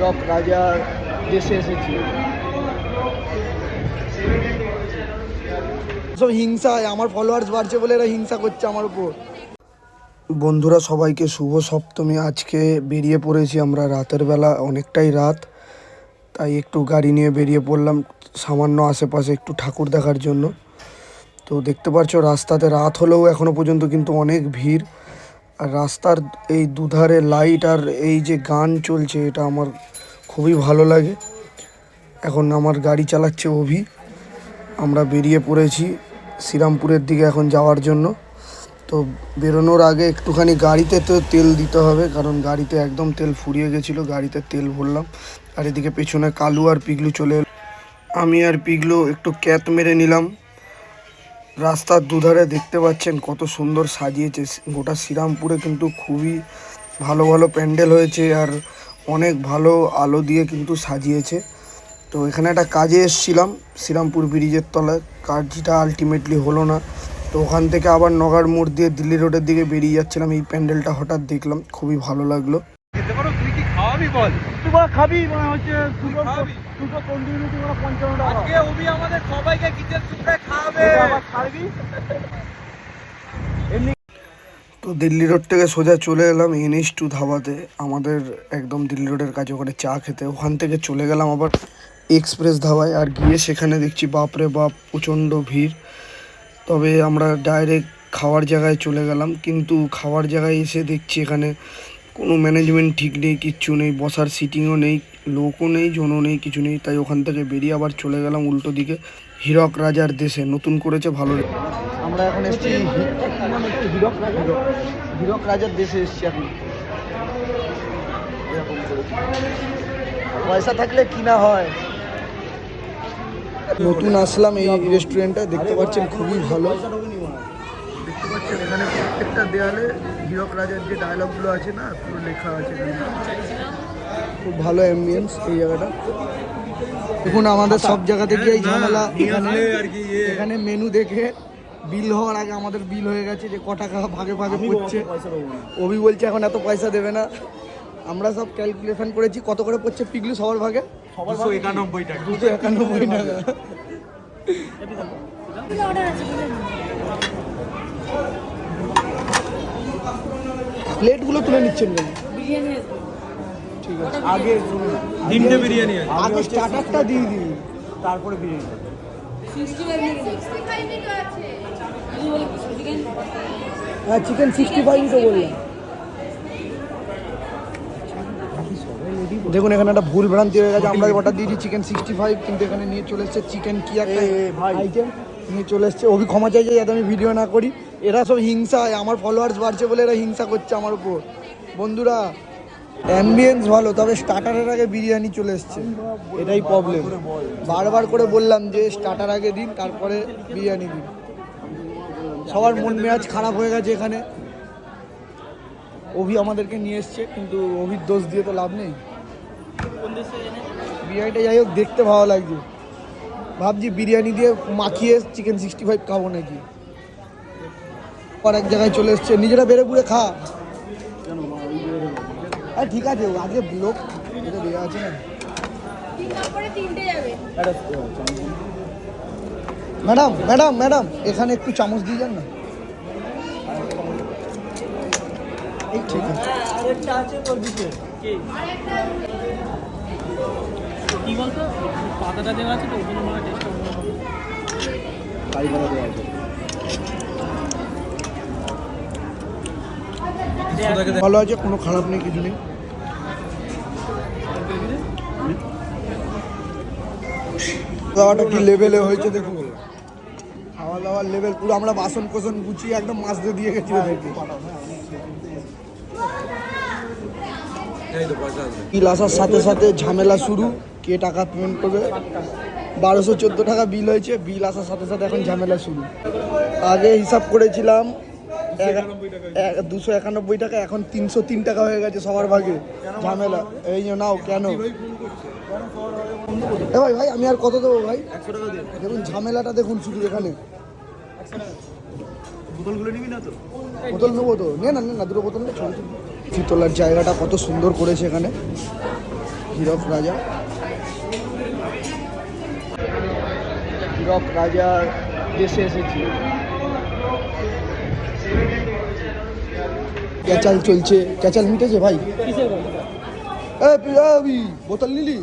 হীরক রাজার দেশে এসেছি সব হিংসায় আমার ফলোয়ার্স বাড়ছে বলে এরা হিংসা করছে আমার উপর। বন্ধুরা সবাইকে শুভ সপ্তমী। আজকে বেরিয়ে পড়েছি আমরা রাতের বেলা অনেকটাই রাত। তাই একটু গাড়ি নিয়ে বেরিয়ে পড়লাম সামান্য আশেপাশে একটু ঠাকুর দেখার জন্য। তো দেখতে পাচ্ছ রাস্তাতে রাত হলেও এখনও পর্যন্ত কিন্তু অনেক ভিড়। রাস্তার এই দুধারে লাইট আর এই যে গান চলছে, এটা আমার খুবই ভালো লাগে। এখন আমার গাড়ি চালাচ্ছে অভি। আমরা বেরিয়ে পড়েছি শ্রীরামপুরের দিকে এখন যাওয়ার জন্য। তো বেরোনোর আগে একটুখানি গাড়িতে তো তেল দিতে হবে, কারণ গাড়িতে একদম তেল ফুরিয়ে গেছিল, গাড়িতে তেল ভরলাম। আর এদিকে পেছনে কালু আর পিগলু চলে। আমি আর পিগলু একটু ক্যাত মেরে নিলাম। রাস্তার দুধারে দেখতে পাচ্ছেন কত সুন্দর সাজিয়েছে। গোটা শ্রীরামপুরে কিন্তু খুবই ভালো ভালো প্যান্ডেল হয়েছে আর অনেক ভালো আলো দিয়ে কিন্তু সাজিয়েছে। তো এখানে একটা কাজে এসেছিলাম, শ্রীরামপুর ব্রিজের তলায়। কাজটা আলটিমেটলি হলো না। তো ওখান থেকে আবার নগার মোড় দিয়ে দিল্লি রোডের দিকে বেরিয়ে যাচ্ছিলাম। এই প্যান্ডেলটা হঠাৎ দেখলাম, খুবই ভালো লাগল। তুই কি খাওয়াবি বল খাবি মানে হচ্ছে দুটো দুটো কন্টিনিউটি মানে পঞ্চান্ন আজকে অভি আমাদের সবাইকে কিচেন খাওয়াবে ছাড়বি? তো দিল্লি রোড থেকে সোজা চলে এলাম এনএস টু ধাবাতে। আমাদের একদম দিল্লি রোডের কাছে ওখানে চা খেতে। ওখান থেকে চলে গেলাম আবার এক্সপ্রেস ধাবায় আর গিয়ে সেখানে দেখছি বাপরে বাপ প্রচণ্ড ভিড়। তবে আমরা ডাইরেক্ট খাওয়ার জায়গায় চলে গেলাম। কিন্তু খাওয়ার জায়গায় এসে দেখছি এখানে কোনো ম্যানেজমেন্ট ঠিক নেই কিচ্ছু নেই বসার সিটিংও নেই লোকও নেই জনও নেই কিছু নেই তাই ওখান থেকে বেরিয়ে আবার চলে গেলাম উল্টো দিকে হীরক রাজার দেশে নতুন করেছে ভালো আমরা এখন এসেছি হীরক হীরক রাজার দেশে এসেছি এখন। পয়সা থাকলে কিনা হয়? নতুন আসলাম এই রেস্টুরেন্টটা দেখতে পাচ্ছেন খুবই ভালো। দেখতে পাচ্ছেন এখানে প্রত্যেকটা দেয়ালে হীরক রাজার যে ডায়লগগুলো আছে না পুরো লেখা আছে। খুব ভালো অ্যাম্বিয়েন্স এই জায়গাটা। দেখুন আমাদের সব জায়গা থেকে এই ঝামেলা এখানে। আর কি ইয়ে। এখানে মেনু দেখে বিল হওয়ার আগে আমাদের বিল হয়ে গেছে যে ক টাকা ভাগে ভাগে পড়ছে। অভি বলছে এখন এত পয়সা দেবে না। আমরা সব ক্যালকুলেশন করেছি কত করে পড়ছে পিগলু সবার ভাগে? দুশো একানব্বই টাকা। দুশো একানব্বই টাকা। প্লেটগুলো তুলে নিচ্ছেন কেন? ঠিক আছে আগে তিনটে বিরিয়ানি আগে স্টার্টারটা দিয়ে দিন। তারপরে বিরিয়ানি। হ্যাঁ চিকেন সিক্সটি ফাইভ তো বললাম। দেখুন এখানে একটা ভুল ভ্রান্তি হয়ে গেছে। আমরা অর্ডার দিয়েছি চিকেন সিক্সটি ফাইভ কিন্তু এখানে নিয়ে চলে এসছে চিকেন কি একটা আইটেম নিয়ে চলে এসছে। অভি ক্ষমা চাইছে যাতে আমি ভিডিও না করি। এরা সব হিংসায়, আমার ফলোয়ার্স বাড়ছে বলে এরা হিংসা করছে আমার উপর। বন্ধুরা অ্যাম্বিয়েন্স ভালো, তবে স্টার্টারের আগে বিরিয়ানি চলে এসছে। এটাই প্রবলেম বারবার করে বললাম যে স্টার্টার আগে দিন, তারপরে বিরিয়ানি দিন। সবার মন মেয়াজ খারাপ হয়ে গেছে এখানে। অভি আমাদেরকে নিয়ে এসছে, কিন্তু অভির দোষ দিয়ে তো লাভ নেই। বিরিয়ানিটা যাই হোক, দেখতে ভালো লাগছে। ভাবছি বিরিয়ানি দিয়ে মাখিয়ে চিকেন সিক্সটি ফাইভ খাব নাকি। আর এক জায়গায় চলে এসছে। নিজেরা বেড়ে পুড়ে খা। হ্যাঁ ঠিক আছে আগে লোক দেওয়া আছে ম্যাডাম ম্যাডাম ম্যাডাম, এখানে একটু চামচ দিয়ে যান না। ঠিক আছে। কি বলতো পাতাটা দেওয়া আছে তো মনে অন্য হবে। ভালো আছে কোনো খারাপ নেই কিছু নেই। দাওয়াটা কি লেভেলে হয়েছে দেখুন খাওয়া দাওয়ার লেভেল পুরো আমরা বাসন কোসন গুছিয়ে একদম মাছ দিয়ে দিয়ে গেছি ওদেরকে। বিল আসার সাথে সাথে ঝামেলা শুরু কে টাকা পেমেন্ট করবে? বারোশো চোদ্দ টাকা বিল হয়েছে বিল আসার সাথে সাথে এখন ঝামেলা শুরু। আগে হিসাব করেছিলাম দুশো একানব্বই টাকা এখন তিনশো তিন টাকা হয়ে গেছে সবার ভাগে। ঝামেলা। এই যে নাও কেন? এ ভাই ভাই আমি আর কত দেবো ভাই? দেখুন ঝামেলাটা দেখুন শুধু এখানে। বোতলগুলো নিবি না তো? বোতল নেব তো। নে না না দুটো বোতল ছবি তোলার জায়গাটা কত সুন্দর করেছে এখানে। হীরক রাজা। হীরক রাজার দেশে এসেছি। ক্যাচাল চলছে। ক্যাচাল মিটেছে ভাই। এ, বোতল নিলি?